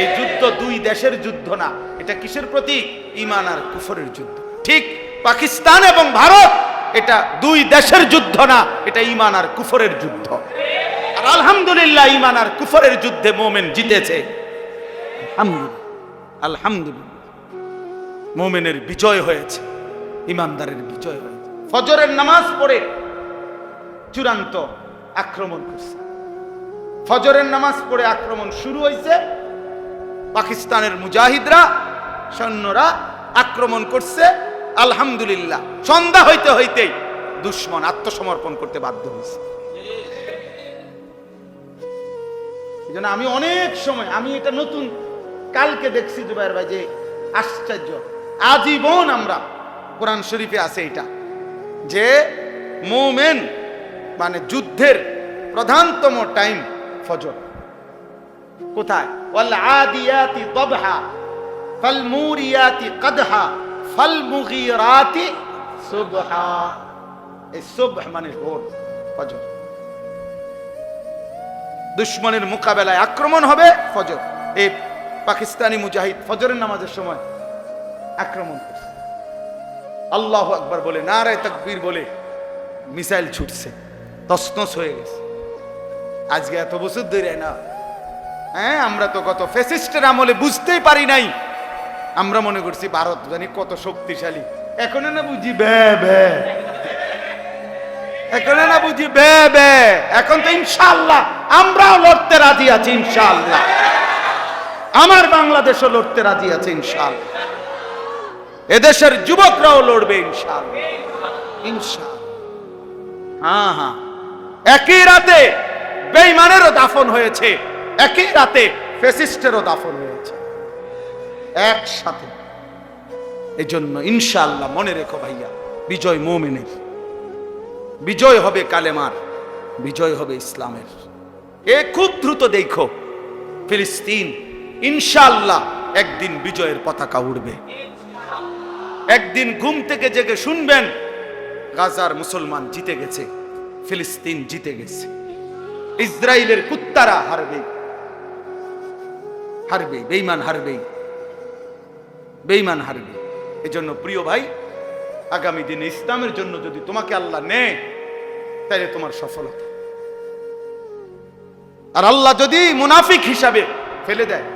এই যুদ্ধ দুই দেশের যুদ্ধ না। এটা কিসের প্রতি ইমান আর কুফরের যুদ্ধ। ঠিক পাকিস্তান এবং ভারত, এটা দুই দেশের যুদ্ধ না, এটা ইমান আর কুফরের যুদ্ধ। আর আলহামদুলিল্লাহ ইমান আর কুফরের যুদ্ধে মোমেন জিতেছে। আলহামদুলিল্লাহ। মোমেনের বিজয় হয়েছে ইমানদারের বিজয় হয়েছে। ফজরের নামাজ পড়ে চূড়ান্ত আক্রমণ করছে। ফজরের নামাজ পড়ে আক্রমণ শুরু হয়েছে পাকিস্তানের মুজাহিদরা সৈন্যরা আক্রমণ করছে, আলহামদুলিল্লাহ। সন্ধ্যা হইতে হইতেই দুশ্মন আত্মসমর্পণ করতে বাধ্য হয়েছে জন্য আমি অনেক সময়, আমি এটা নতুন, কালকে দেখছি জুবাইর ভাই যে আশ্চর্য। আজীবন আমরা কোরআন শরীফে আছে এটা, যে মোমেন মানে যুদ্ধের প্রধানতম টাইম ফজর। কোথায়? ফাল মুরিয়াতি কদহা ফাল মুগিরাতি সুবহা এই সুবহ মানে ভোর দুশ্মনের মোকাবেলায় আক্রমণ হবে ফজর। এই পাকিস্তানি মুজাহিদ ফজরের নামাজের সময় আক্রমণ করছে। আল্লাহ আকবার বলে, নারায় তাকবীর বলে মিসাইল ছুটছে তসনস হয়ে গেছে। আজকে এত বছর ধরে না হ্যাঁ আমরা তো কত ফেসিস্টের আমলে বুঝতেই পারি নাই। আমরা মনে করছি ভারত জানি কত শক্তিশালী। এখন না বুঝি বে বে। না বুঝি বে বে। এখন তো ইনশাআল্লাহ, আমরাও লড়তে রাজি আছি ইনশাআল্লাহ। আমার বাংলাদেশও লড়তে রাজি আছে ইনশাআল্লাহ। এদেশের যুবকরাও লড়বে ইনশাআল্লাহ। ইনশাআল্লাহ। হ্যাঁ হ্যাঁ। একই রাতে বেইমানেরও দাফন হয়েছে। একই রাতে ফেসিস্টেরও দাফন হয়েছে। একসাথে। এই জন্য ইনশাআল্লাহ মনে রেখো ভাইয়া, বিজয় মোমেনের। বিজয় হবে কালেমার, বিজয় হবে ইসলামের। এ খুব দ্রুত দেখো, ফিলিস্তিন ইনশাআল্লাহ একদিন বিজয়ের পতাকা উড়বে। একদিন ঘুম থেকে জেগে শুনবেন, গাজার মুসলমান জিতে গেছে, ফিলিস্তিন জিতে গেছে। ইসরায়েলের কুত্তারা হারবে। হারবে বেইমান হারবে। বেইমান হারবে। এজন্য প্রিয় ভাই, আগামী দিনে ইসলামের জন্য যদি তোমাকে আল্লাহ নেয় তাহলে তোমার সফলতা। আর আল্লাহ যদি মুনাফিক হিসাবে ফেলে দেয়,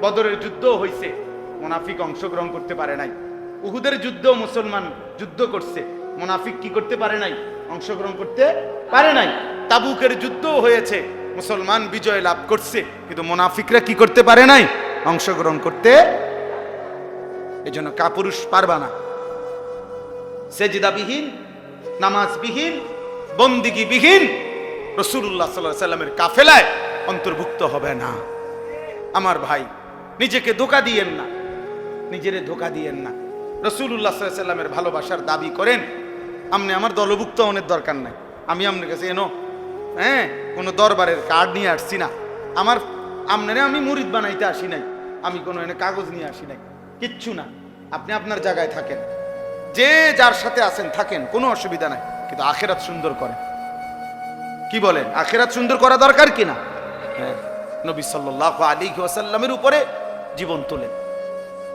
বদরের যুদ্ধ হয়েছে মুনাফিক অংশগ্রহণ করতে পারে নাই। উহুদের যুদ্ধ, মুসলমান যুদ্ধ করছে, মুনাফিক কি করতে পারে নাই? অংশগ্রহণ করতে পারে নাই। তাবুকের যুদ্ধ হয়েছে মুসলমান বিজয় লাভ করছে, কিন্তু মোনাফিকরা কি করতে পারে নাই? অংশগ্রহণ করতে? এই জন্য কাপুরুষ পারবা না। সেজিদাবিহীন, নামাজবিহীন, বন্দিগিবিহীন রসুল্লাহ সাল্লাহ সাল্লামের কাফেলায় অন্তর্ভুক্ত হবে না। আমার ভাই, নিজেকে ধোকা দিয়েন না। নিজেরে ধোকা দিয়েন না। রসুল্লাহ সাল্লামের ভালোবাসার দাবি করেন আপনি আমার দলভুক্ত অনেক দরকার নাই। আমি আপনার কাছে এনো হ্যাঁ কোনো দরবারের কার্ড নিয়ে আসছি না। আমার আপনারে আমি মুরিদ বানাইতে আসি নাই। আমি কোনো এনে কাগজ নিয়ে আসি নাই। কিচ্ছু না। আপনি আপনার জায়গায় থাকেন। যে যার সাথে আছেন, থাকেন। কোনো অসুবিধা নাই। কিন্তু আখেরাত সুন্দর করেন। কি বলেন? আখেরাত সুন্দর করা দরকার কিনা হ্যাঁ নবী সাল্লাহ আলী ওয়াসাল্লামের উপরে জীবন তোলেন।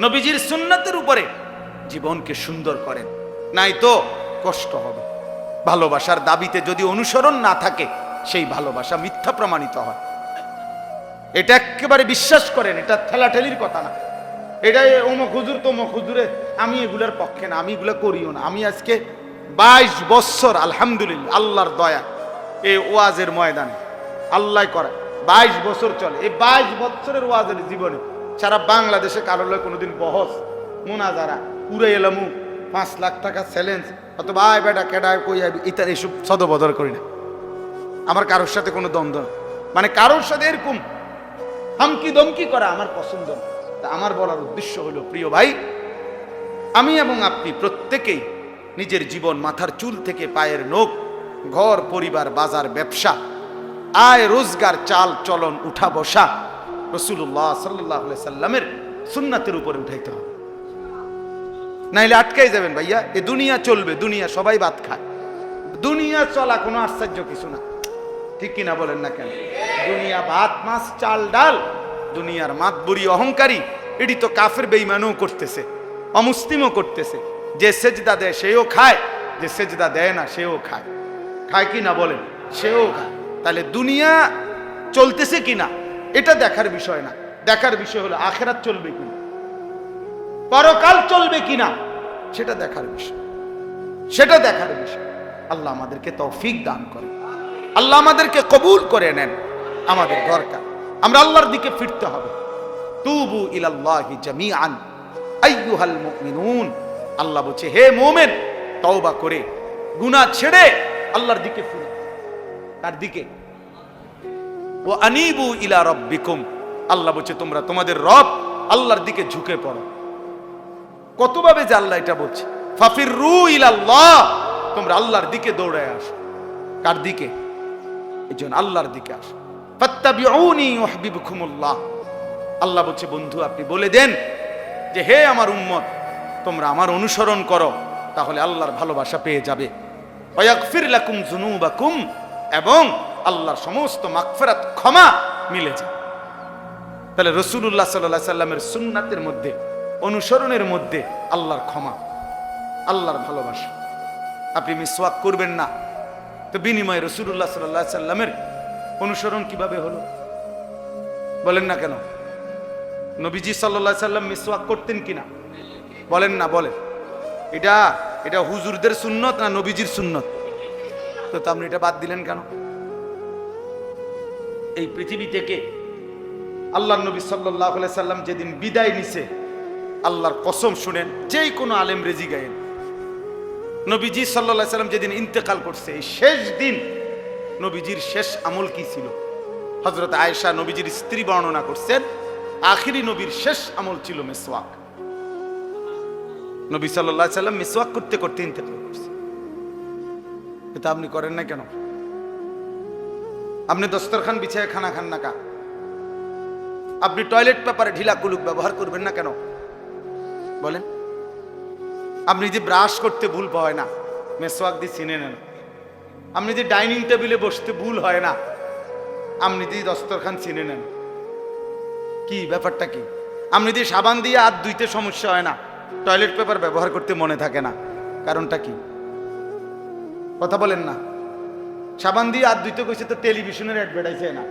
নবীজির সুন্নতের উপরে জীবনকে সুন্দর করেন। নাই তো কষ্ট হবে। ভালোবাসার দাবিতে যদি অনুসরণ না থাকে সেই ভালোবাসা মিথ্যা প্রমাণিত হয়। এটা একেবারে বিশ্বাস করেন, এটা ঠেলাঠেলির কথা না। এটাই অমুক হুজুর তমুক হুজুরে, আমি এগুলোর পক্ষে না, আমি এগুলো করিও না। আমি আজকে বাইশ বছর, আলহামদুলিল্লাহ, আল্লাহর দয়া এই ওয়াজের ময়দানে। আল্লাহ করে, বাইশ বছর চলে। এই বাইশ বছরের ওয়াজের জীবনে সারা বাংলাদেশে কারও লয় কোনোদিন বহস, মোনাজারা, উড়ে এলামু, পাঁচ লাখ টাকা চ্যালেঞ্জ অথবা, আয় বেটা কেডায় কই ইত্যাদি, এসব সদবদর করি না। আমার কারোর সাথে কোনো দ্বন্দ্ব মানে কারোর সাথে এরকম হামকি দমকি করা আমার পছন্দ তা আমার বলার উদ্দেশ্য হলো, প্রিয় ভাই, আমি এবং আপনি প্রত্যেকেই নিজের জীবন মাথার চুল থেকে পায়ের নখ, ঘর, পরিবার, বাজার, ব্যবসা, আয়, রোজগার, চাল, চলন, উঠা, বসা রসুল্লাহ সাল্লাহ সাল্লামের সুন্নাতের উপরে উঠাইতে হবে। নাইলে আটকাই যাবেন ভাইয়া, এ দুনিয়া চলবে, দুনিয়া সবাই ভাত খায়। দুনিয়া চলা কোনো আশ্চর্য কিছু না। ঠিক কিনা বলেন না কেন? দুনিয়া ভাত, মাছ, চাল, ডাল, দুনিয়ার মাতবুরি অহংকারী, এটি তো কাফের বেইমানও করতেছে, অমুসলিমও করতেছে। যে সেজদা দেয় সেও খায়, যে সেজদা দেয় না সেও খায়। খায় কি না বলেন? সেও খায়। তাহলে দুনিয়া চলতেছে কি না এটা দেখার বিষয় না। দেখার বিষয় হলো আখেরাত চলবে কিনা? পরকাল চলবে কিনা? সেটা দেখার বিষয়। সেটা দেখার বিষয়। আল্লাহ আমাদেরকে তৌফিক দান করে আল্লাহ আমাদেরকে কবুল করে নেন। আমাদের দরকার। আমরা আল্লাহর দিকে ফিরতে হবে। তুবু ইলাল্লাহি জামিআন। আইয়ুহাল মুমিনুন। আল্লাহ বলছে, হে মুমিন, তওবা করে, গুনাহ ছেড়ে আল্লাহর দিকে ফিরো। তার দিকে? ও আনিবু ইলা রব্বিকুম। আল্লাহ বলছে, তোমরা তোমাদের রব আল্লাহর দিকে ঝুঁকে পড়ো। কতভাবে যে আল্লাহ এটা বলছে? ফাফির রু ইলাল্লাহ। তোমরা আল্লাহর দিকে দৌড়ায় আসো। কার দিকে? এই জন্য আল্লাহর দিকে আসো। আল্লাহ বলছে, বন্ধু, আপনি বলে দেন যে, হে আমার উম্মত, তোমরা আমার অনুসরণ করো, তাহলে আল্লাহর ভালোবাসা পেয়ে যাবে। লাকুম যুনুবাকুম এবং আল্লাহর সমস্ত মাগফিরাত ক্ষমা মিলে যায় তাহলে রসুল্লাহ সাল্লাহ সাল্লামের সুন্নাতের মধ্যে, অনুসরণের মধ্যে আল্লাহর ক্ষমা, আল্লাহর ভালোবাসা। আপনি মিসওয়াক করবেন না। তো বিনিময়ে রসুল্লাহ সাল্লাহ সাল্লামের অনুসরণ কীভাবে হলো? বলেন না কেন? নবীজি সাল্লাহ সাল্লাম মিসওয়াক করতেন কিনা? বলেন না, বলেন। এটা এটা হুজুরদের সুন্নত না নবীজির সুন্নত? তো তা আপনি এটা বাদ দিলেন কেন? এই পৃথিবী থেকে আল্লাহ নবী সাল্লাহ সাল্লাম যেদিন বিদায় নিছে, আল্লাহর কসম শুনেন, যেই কোনো আলেম রেজি গায়েন। নবীজি সাল্লাহ সাল্লাম যেদিন ইন্তেকাল করছে, এই শেষ দিন নবীজির শেষ আমল কি ছিল? হজরত আয়েশা নবীজির স্ত্রী বর্ণনা করছেন, আখিরি নবীর শেষ আমল ছিল মেসওয়াক। নবী সাল্লাহ সাল্লাম মেসওয়াক করতে করতে ইন্তেকাল করছে। এটা আপনি করেন না কেন? আপনি দস্তরখান বিছায় খানা খান না কা আপনি টয়লেট পেপারে ঢিলা কুলুক ব্যবহার করবেন না কেন? বলেন। আপনি যে ব্রাশ করতে ভুল হয় না মেসওয়াক দিয়ে চিনে নেন। আপনি যে ডাইনিং টেবিলে বসতে ভুল হয় না, আপনি যে দস্তরখান চিনে নেন। কি ব্যাপারটা কি? আপনি যে সাবান দিয়ে হাত ধুইতে সমস্যা হয় না, টয়লেট পেপার ব্যবহার করতে মনে থাকে না, কারণটা কি? কথা বলেন না। সাবান দিয়ে হাত ধুইতে কইছে তো টেলিভিশনের অ্যাডভার্টাইজে না।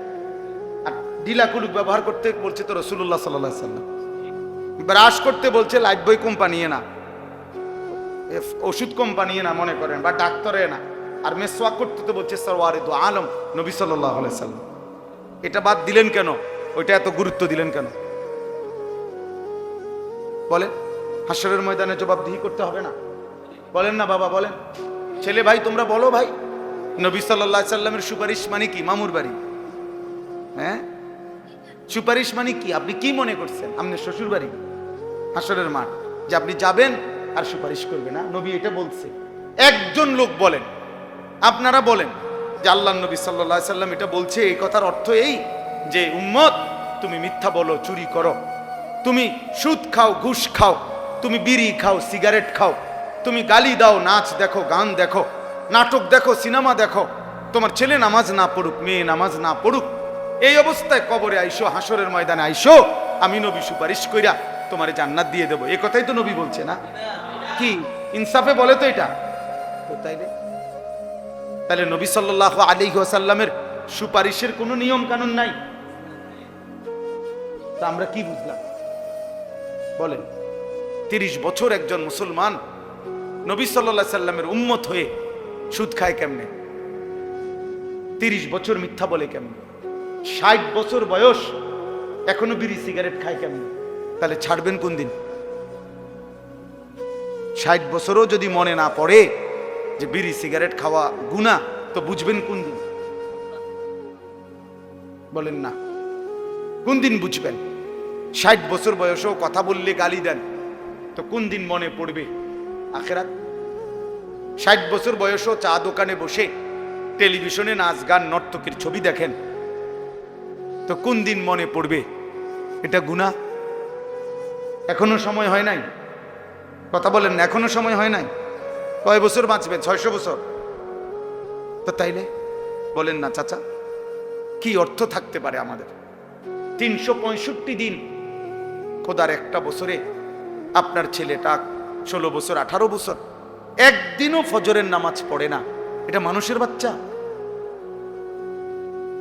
আর ডিলা কুলুক ব্যবহার করতে বলছে তো রসুল্লাহ সাল্লাহ সাল্লাম ব্রাশ করতে বলছে লাইফ বই কোম্পানি না। ওষুধ কোম্পানি না মনে করেন বা ডাক্তারে না। আর মেসওয়াক করতে তো বলছে সরওয়ারিদ আলম, নবী সাল্লাহ সাল্লাম। এটা বাদ দিলেন কেন? ওইটা এত গুরুত্ব দিলেন কেন? বলেন হাসরের ময়দানে জবাবদিহি করতে হবে না? বলেন না বাবা, বলেন। ছেলে ভাই, তোমরা বলো ভাই, নবী সাল্লাহ সাল্লামের সুপারিশ মানে কি? মামুর বাড়ি। হ্যাঁ? সুপারিশ মানে কি? আপনি কি মনে করছেন? আপনি শ্বশুর বাড়ি হাসরের মাঠ। যে আপনি যাবেন আর সুপারিশ করবে না। নবী এটা বলছে। একজন লোক বলেন, আপনারা বলেন যে আল্লাহ নবী সাল্লাহ সাল্লাম এটা বলছে, এই কথার অর্থ এই যে, উম্মত, তুমি মিথ্যা বলো, চুরি করো। তুমি সুদ খাও, ঘুষ খাও, তুমি বিড়ি খাও, সিগারেট খাও, তুমি গালি দাও, নাচ দেখো, গান দেখো, নাটক দেখো, সিনেমা দেখো, তোমার ছেলে নামাজ না পড়ুক, মেয়ে নামাজ না পড়ুক, এই অবস্থায় কবরে আইসো হাসরের ময়দানে আইসো, আমি নবী সুপারিশ কইরা তোমারে জান্নাত দিয়ে দেবো। এ কথাই তো নবী বলছে না? কি? ইনসাফে বলে তো এটা। তো তাইলে তাহলে নবী সাল্লাহ আলী ওয়াসাল্লামের সুপারিশের কোনো নিয়ম কানুন নাই? তা আমরা কি বুঝলাম? বলেন। তিরিশ বছর একজন মুসলমান নবী সাল্লাহ সাল্লামের উম্মত হয়ে সুদ খায় কেমনে? তিরিশ বছর মিথ্যা বলে কেমনে? ষাট বছর বয়স এখনও বিড়ি সিগারেট খায় কেমনে? তাহলে ছাড়বেন কোন দিন? ষাট বছরও যদি মনে না পড়ে যে বিড়ি, সিগারেট খাওয়া গুণা, তো বুঝবেন কোন দিন? বলেন না। কোন দিন বুঝবেন? ষাট বছর বয়সেও কথা বললে গালি দেন, তো কোন দিন মনে পড়বে? আখেরাত? ষাট বছর বয়সও চা দোকানে বসে টেলিভিশনে নাচ গান, নর্তকীর ছবি দেখেন, তো কোন দিন মনে পড়বে? এটা গুণা? এখনও সময় হয় নাই? কথা বলেন না, এখনও সময় হয় নাই। কয় বছর বাঁচবেন ছয়শো বছর। তো তাইলে বলেন না, চাচা, কি অর্থ থাকতে পারে আমাদের? তিনশো পঁয়ষট্টি দিন। খোদার একটা বছরে আপনার ছেলেটা ষোলো বছর, আঠারো বছর, একদিনও ফজরের নামাজ পড়ে না। এটা মানুষের বাচ্চা।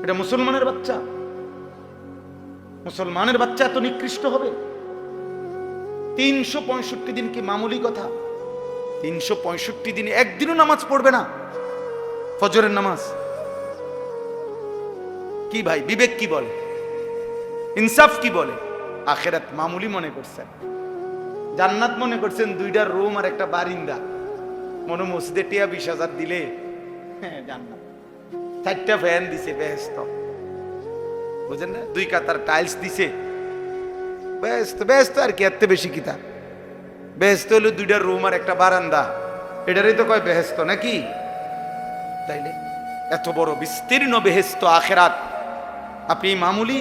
এটা মুসলমানের বাচ্চা। মুসলমানের বাচ্চা এত নিকৃষ্ট হবে? তিনশো পঁয়ষট্টি দিন কি মামুলি কথা? তিনশো পঁয়ষট্টি দিনে একদিনও নামাজ পড়বে না। ফজরের নামাজ। কি ভাই, বিবেক কি বলে? ইনসাফ কি বলে? আখেরাত মামুলি মনে করছেন। জান্নাত মনে করছেন দুইটা রুম আর একটা বারিন্দা। মনে মসজিদে টিয়া বিশ হাজার দিলে হ্যাঁ জান্নাত। চারটা ফ্যান দিছে বেহেস্ত বুঝেন না? দুই কাতার টাইলস দিছে। বেহেস্ত বেহেস্ত আর কি এত বেশি কিতা বেহেস্ত হলো দুইটা রুম আর একটা বারান্দা। এটারই তো কয় বেহেস্ত নাকি? তাইলে এত বড় বিস্তীর্ণ বেহেস্ত আখেরাত আপনি মামুলি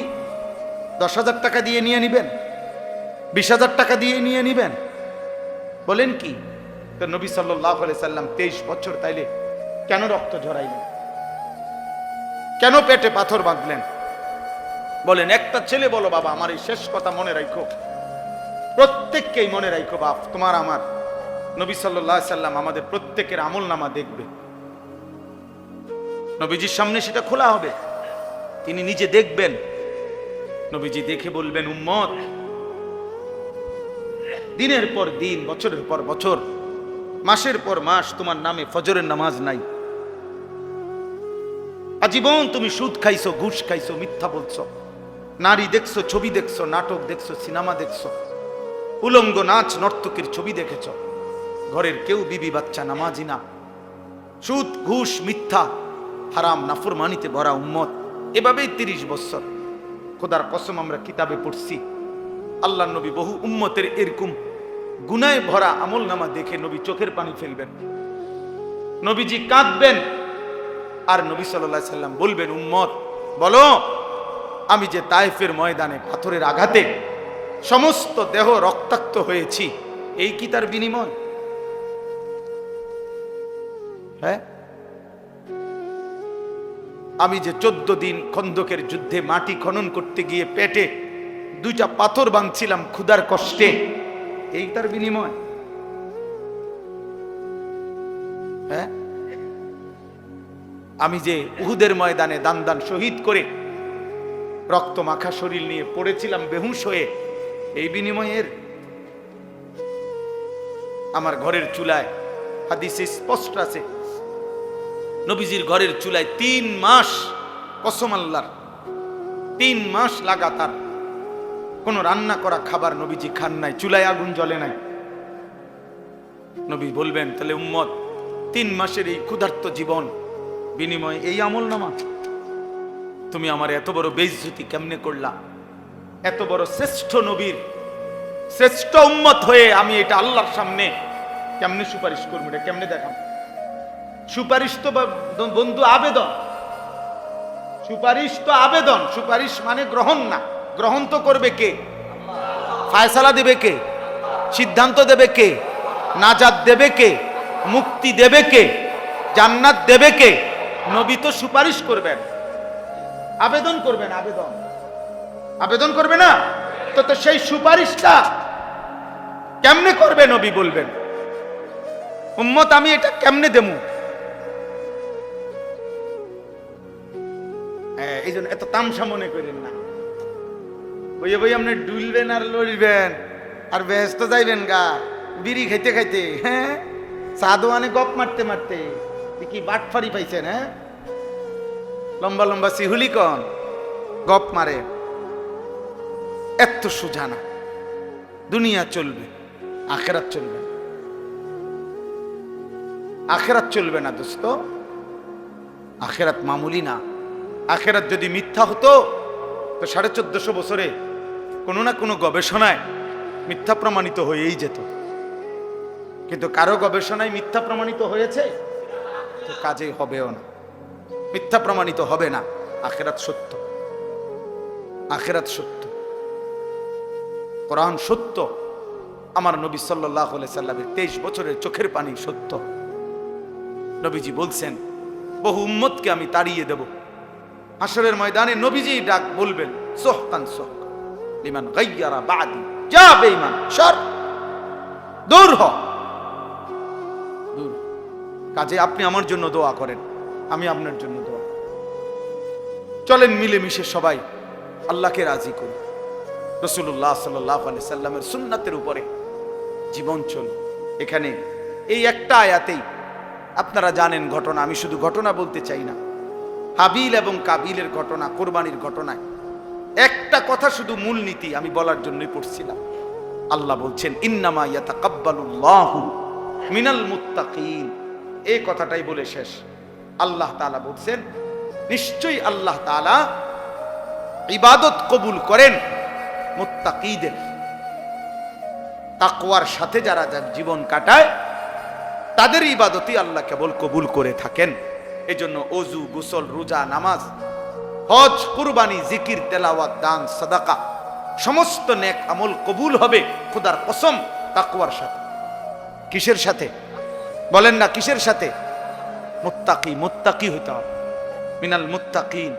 দশ হাজার টাকা দিয়ে নিয়ে নিবেন? বিশ হাজার টাকা দিয়ে নিয়ে নিবেন? বলেন কি? তো নবী সাল্লাহ সাল্লাম তেইশ বছর তাইলে কেন রক্ত ঝরাইলেন? কেন পেটে পাথর বাঁধলেন? বলেন, একটা ছেলে বলো বাবা, আমার এই শেষ কথা মনে রাখো প্রত্যেককেই মনে রাখো বাপ, তোমার আমার। নবী সাল্লাহ সাল্লাম আমাদের প্রত্যেকের আমল নামা দেখবে। নবীজির সামনে সেটা খোলা হবে। তিনি নিজে দেখবেন। নবীজি দেখে বলবেন, উম্মত, দিনের পর দিন, বছরের পর বছর, মাসের পর মাস তোমার নামে ফজরের নামাজ নাই। আজীবন তুমি সুদ খাইছো, ঘুষ খাইছো, মিথ্যা বলছো। নারী দেখছ, ছবি দেখছ, নাটক দেখছ, সিনেমা দেখছ। উলঙ্গ নাচ নর্তকীর ছবি দেখেছ। ঘরের কেউ বিবি বাচ্চা নামাজি না। সুদ, ঘুষ, মিথ্যা, হারাম, নাফরমানিতে ভরা উম্মত। এভাবেই তিরিশ বছর খোদার কসম আমরা কিতাবে পড়ছি। আল্লাহ নবী বহু উম্মতের এরকম গুনায় ভরা আমল নামা দেখে নবী চোখের পানি ফেলবেন। নবীজি কাঁদবেন। আর নবী সাল্লাহ সাল্লাম বলবেন, উম্মত, বলো আমি যে তাইফের ময়দানে পাথরের আঘাতে সমস্ত দেহ রক্তাক্ত হয়েছি, এই কি তার বিনিময়? হ্যাঁ? আমি যে চোদ্দ দিন খন্দকের যুদ্ধে মাটি খনন করতে গিয়ে পেটে দুইটা পাথর বাঁধছিলাম ক্ষুধার কষ্টে, এই তার বিনিময়? হ্যাঁ? আমি যে উহুদের ময়দানে দান দান শহীদ করে রক্ত মাখা শরীর নিয়ে পড়েছিলাম বেহুশ হয়ে। এই বিনিময়ের আমার ঘরের চুলায়, হাদিসে স্পষ্ট আছে। নবীজির ঘরের চুলায় তিন মাস কসম আল্লাহর, তিন মাস লাগাতার কোনো রান্না করা খাবার নবীজি খান নাই, চুলায় আগুন জ্বলে নাই। নবী বলবেন, তাহলে উম্মত, তিন মাসের এই ক্ষুধার্ত জীবন, বিনিময়ে এই আমল নামা তুমি আমার এত বড় বেইজ্জতি কেমনে করলা? এত বড় শ্রেষ্ঠ নবীর, শ্রেষ্ঠ উম্মত হয়ে আমি এটা আল্লাহর সামনে কেমনে সুপারিশ করব এটা কেমনে দেখাম সুপারিশ তো বন্ধু, আবেদন। সুপারিশ তো আবেদন। সুপারিশ মানে গ্রহণ না। গ্রহণ তো করবে কে? ফায়সালা দেবে কে? সিদ্ধান্ত দেবে কে? নাজাদ দেবে কে? মুক্তি দেবে কে? জান্নাত দেবে কে? নবী তো সুপারিশ করবেন। আবেদন করবেন আবেদন। আবেদন করবে না? তো তো সেই সুপারিশটা কেমনে করবে নবী বলবেন? উম্মত আমি এটা কেমনে হ্যাঁ, এই জন্য এত তামসা মনে করেন না। বইয়ে বই আপনি ডুলবেন আর লড়বেন আর ব্যস্ত যাইবেন গা বিড়ি খাইতে খাইতে হ্যাঁ? সাদোয়ানে গপ মারতে মারতে কি বাটফারি পাইছেন হ্যাঁ? লম্বা লম্বা সিহুলি কন, গপ মারে। এত সোজা না, দুনিয়া চলবে, আখেরাত চলবে আখেরাত চলবে না দোস্ত, আখেরাত মামুলি না। আখেরাত যদি মিথ্যা হতো, তো সাড়ে চোদ্দশো বছরে কোনো না কোনো গবেষণায় মিথ্যা প্রমাণিত হয়েই যেত। কিন্তু কারও গবেষণায় মিথ্যা প্রমাণিত হয়েছে, তো কাজে হবেও না। মিথ্যা প্রমাণিত হবে না। আখেরাত সত্য। আখেরাত সত্য। কোরআন সত্য। আমার নবী সাল্লাহ সাল্লামের তেইশ বছরের চোখের পানি সত্য। নবীজি বলছেন, বহু উম্মতকে আমি তাড়িয়ে দেব। হাসরের ময়দানে নবীজি ডাক বলবেন, সোহকান সোহক লিমান গাইয়ারা বাদি। যা বেঈমান, সর। দূর হ। দূর। কাজে আপনি আমার জন্য দোয়া করেন। আমি আপনার জন্য দোয়া চলেন মিলেমিশে সবাই আল্লাহকে রাজি করি। রসুল্লাহ সাল্লাহ আলি সাল্লামের সুন্নাতের উপরে জীবন চল। এখানে এই একটা আয়াতেই আপনারা জানেন ঘটনা, আমি শুধু ঘটনা বলতে চাই না। হাবিল এবং কাবিলের ঘটনা, কোরবানির ঘটনায়। একটা কথা শুধু মূলনীতি আমি বলার জন্যই পড়ছিলাম। আল্লাহ বলছেন, ইন্নামা ইয়াতাকাব্বালুল্লাহু মিনাল মুত্তাকিন। এই কথাটাই বলে শেষ। আল্লাহ তালা বলছেন, নিশ্চয়ই আল্লাহ তালা ইবাদত কবুল করেন মুত্তাকিদের। তাকওয়ার সাথে যারা যার জীবন কাটায়, তাদের ইবাদতই আল্লাহ কেবল কবুল করে থাকেন। এজন্য অজু গোসল, রোজা, নামাজ, হজ, কুরবানি, জিকির, তেলাওয়াত, দান, সাদাকা, সমস্ত নেক আমল কবুল হবে খোদার কসম তাকওয়ার সাথে। কিসের সাথে? বলেন না কিসের সাথে? মুত্তাকি মুত্তাকি হইতে হবে। মিনাল মুত্তাকিন।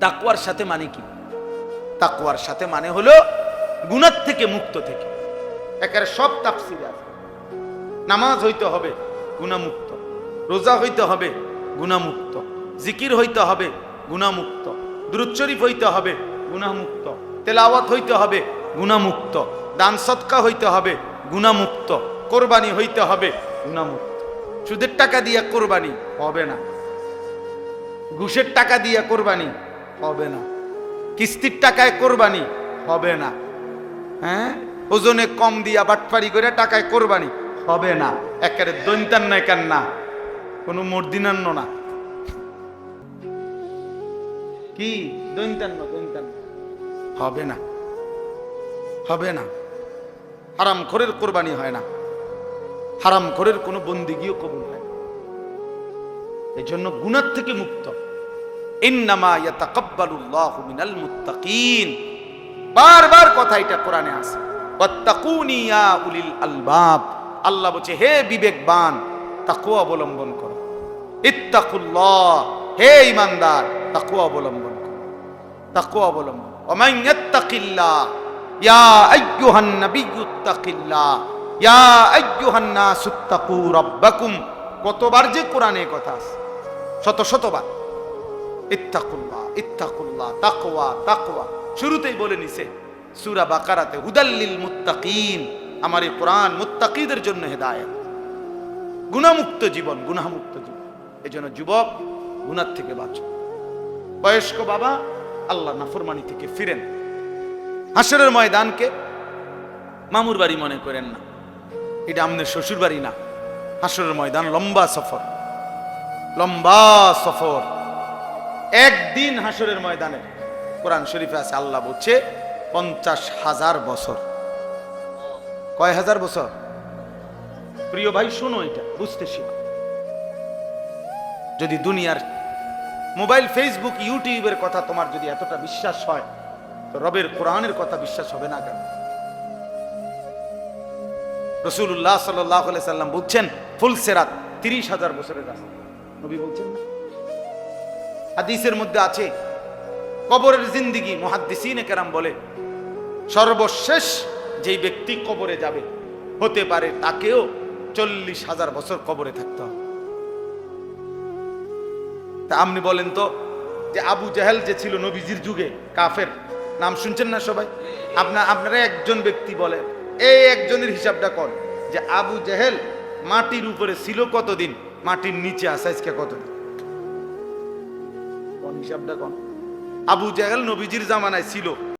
তাকওয়ার সাথে মানে কি? তাকওয়ার সাথে মানে হলো গুণার থেকে মুক্ত থেকে। একেবারে সব তাফসির আছে। নামাজ হইতে হবে গুণামুক্ত রোজা হইতে হবে গুণামুক্ত জিকির হইতে হবে গুণামুক্ত দুরুদ হইতে হবে গুণামুক্ত তেলাওয়াত হইতে হবে গুণামুক্ত দান সৎকা হইতে হবে গুণামুক্ত কোরবানি হইতে হবে গুণামুক্ত সুদের টাকা দিয়া কোরবানি হবে না। ঘুষের টাকা দিয়া কোরবানি হবে না। কিস্তির টাকায় কোরবানি হবে না। হ্যাঁ? ওজনে কম দিয়া বাটপারি করে টাকায় কোরবানি হবে না। একেবারে দৈন্তান না একান না। কোনো মর্দিনান্য না। কি? দৈন্তান্ন দৈন্তান্ন হবে না। হবে না। হারাম খোরের কোরবানি হয় না। হারাম খোরের কোনো বন্দিগিও কবুল হয় না। এই জন্য গুণার থেকে মুক্ত। বারবার কথা এটা কোরআনে আছে। আল্লাহ বলছে, হে বিবেকবান, তাকওয়া অবলম্বন করো। ইত্তাকুল্লাহ, হে ইমানদার তাকওয়া অবলম্বন করো। তাকওয়া অবলম্বন। ওমান ইয়াত্তাকিল্লাহ, ইয়া আইয়ুহান নাবিয়্যু কতবার যে কোরআনে কথা আছে। শত শতবার। ইত্তাকুল্লাহ ইত্তাকুল্লাহ, তাকওয়া তাকওয়া। শুরুতেই বলে নিছে, সূরা বাকারাতে হুদাল্লিল মুত্তাকিন। আমার এই কোরআন মুত্তাকিদের জন্য হেদায়েত। গুণামুক্ত জীবন, গুনাহমুক্ত জীবন। এজন্য যুবক গুনার থেকে বাঁচো। বয়স্ক বাবা, আল্লাহ নাফরমানি থেকে ফিরেন। হাসরের ময়দানকে মামুর বাড়ি মনে করেন না। এটা আমাদের শ্বশুর বাড়ি না। হাসরের ময়দান, লম্বা সফর। লম্বা সফর। একদিন হাসরের ময়দানে। কোরআন শরীফে আছে, আল্লাহ বলছে, পঞ্চাশ হাজার বছর। কয় হাজার বছর? প্রিয় ভাই, শোনো এটা, বুঝতে শিখো। যদি দুনিয়ার মোবাইল, ফেসবুক, ইউটিউবের কথা তোমার যদি এতটা বিশ্বাস হয়, তো রবের কোরআনের কথা বিশ্বাস হবে না কেন? রসুল্লাহ সাল্লাহ সাল্লাম বলছেন ফুলসেরাত তিরিশ হাজার বছরের রাস্তা। নবী বলছেন হাদিসের মধ্যে আছে, কবরের জিন্দিগি মহাদ্দিসিনে কেরাম বলে, সর্বশেষ যেই ব্যক্তি কবরে যাবে, হতে পারে তাকেও চল্লিশ হাজার বছর কবরে থাকতে হবে। তা আপনি বলেন তো, যে আবু জাহেল যে ছিল নবীজির যুগে, কাফের, নাম শুনছেন না সবাই? আপনার, আপনারা একজন ব্যক্তি বলে এই একজনের হিসাবটা কর যে আবু জাহেল মাটির উপরে ছিল কতদিন? মাটির নিচে আসা আজকে কতদিন? হিসাবটা কন আবু জেহেল নবীজির জামানায় ছিল।